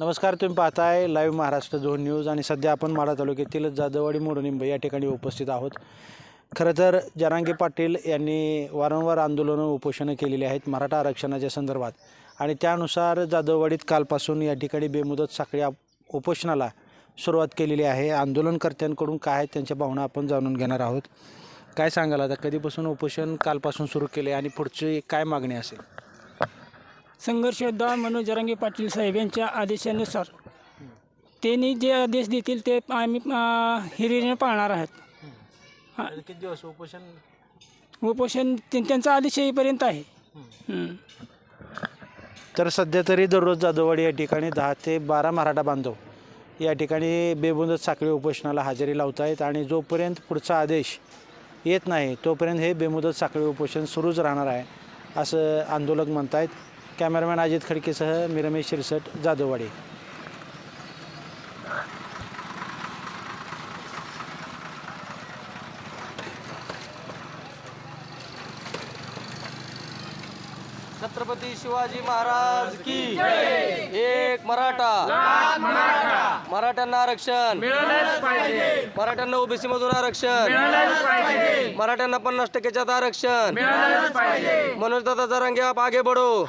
नमस्कार तुम्ही पाहताय लाईव्ह महाराष्ट्र झोन न्यूज आणि सध्या आपण माढा तालुक्यातील जाधववाडी मोडनिंब या ठिकाणी उपस्थित आहोत. खरं तर जरांगे पाटील यांनी वारंवार आंदोलनं उपोषणं केलेली आहेत मराठा आरक्षणाच्या संदर्भात. आणि त्यानुसार जाधववाडीत कालपासून या ठिकाणी बेमुदत साखळी उपोषणाला सुरुवात केलेली आहे. आंदोलनकर्त्यांकडून काय आहेत त्यांच्या भावना आपण जाणून घेणार आहोत. काय सांगाल आता? कधीपासून उपोषण कालपासून सुरू केले आणि पुढची काय मागणी असेल? संघर्ष योद्धा मनोज जरांगे पाटील साहेब यांच्या आदेशानुसार त्यांनी जे आदेश देतील ते आम्ही हिरिरीने पाळणार आहोत. किती दिवस उपोषण? उपोषण त्यां- त्यांचा आदेश येईपर्यंत आहे. हं. तर सध्या तरी दररोज जाधववाडी या ठिकाणी दहा ते बारा मराठा बांधव या ठिकाणी बेमुदत साखळी उपोषणाला हजेरी लावत आहेत आणि जोपर्यंत पुढचा आदेश येत नाही तोपर्यंत हे बेमुदत साखळी उपोषण सुरूच राहणार आहे असं आंदोलक म्हणत आहेत कॅमेरामॅन अजित खडकेसह मी रमेश शिरसट जाधववाडे. छत्रपती शिवाजी महाराज की एक मराठा. मराठ्यांना आरक्षण. मराठ्यांना ओबीसी मधून आरक्षण मराठ्यांना पन्नास टक्क्याच्यात आरक्षण. मनोज दादा जरांगे आप आगे बढो.